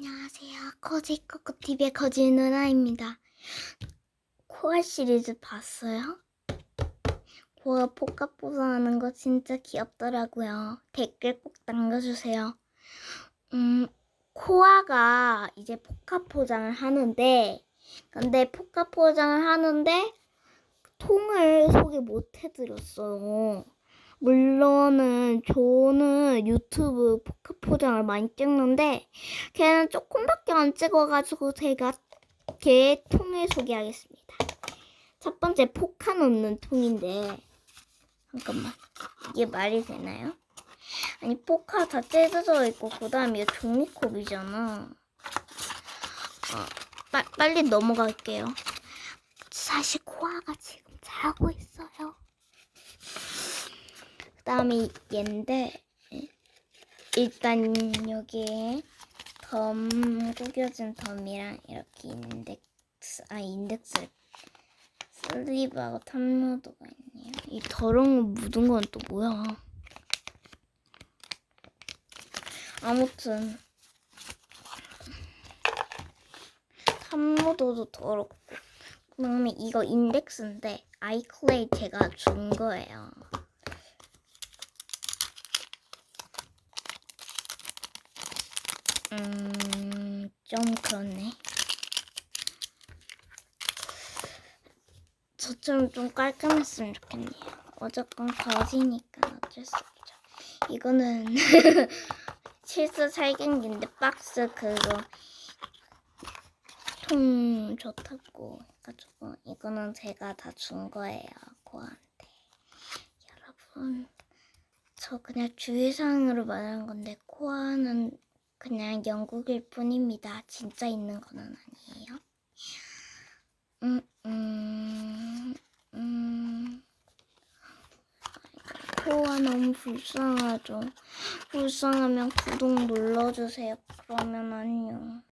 안녕하세요. 코지코코TV의 거지 누나입니다. 코아 시리즈 봤어요? 코아 포카포사 하는 거 진짜 귀엽더라고요. 댓글 꼭 남겨주세요. 음, 코아가 이제 포카 포장을 하는데, 근데 포카 포장을 하는데, 통을 소개 못 해드렸어요. 물론은 저는 유튜브 포카 포장을 많이 찍는데 걔는 조금밖에 안 찍어가지고 제가 걔 통을 소개하겠습니다. 첫 번째 포카 넣는 통인데 잠깐만 이게 말이 되나요? 아니 포카 다 뜯어져 있고 그 다음에 종이컵이잖아. 어, 빠, 빨리 넘어갈게요. 사실 코아가 지금 자고 있어요. 그다음에 얘인데 일단 여기에 덤 구겨진 덤이랑 이렇게 인덱스 아 인덱스 슬리브하고 탑로드가 있네요. 이 더러운 거 묻은 건 또 뭐야? 아무튼 탑로드도 더럽고 그다음에 이거 인덱스인데 아이클레이 제가 준 거예요. 음, 좀 그렇네. 저처럼 좀 깔끔했으면 좋겠네요. 어쨌건 거지니까 어쩔 수 없죠. 이거는 실수 살균기인데 박스 그거 통 좋다고 해가지고 이거는 제가 다 준 거예요. 코한테. 여러분, 저 그냥 주의사항으로 말하는 건데 코아는 그냥 영국일 뿐입니다. 진짜 있는 건 아니에요. 음, 음, 음. 코아 너무 불쌍하죠. 불쌍하면 구독 눌러주세요. 그러면 안녕.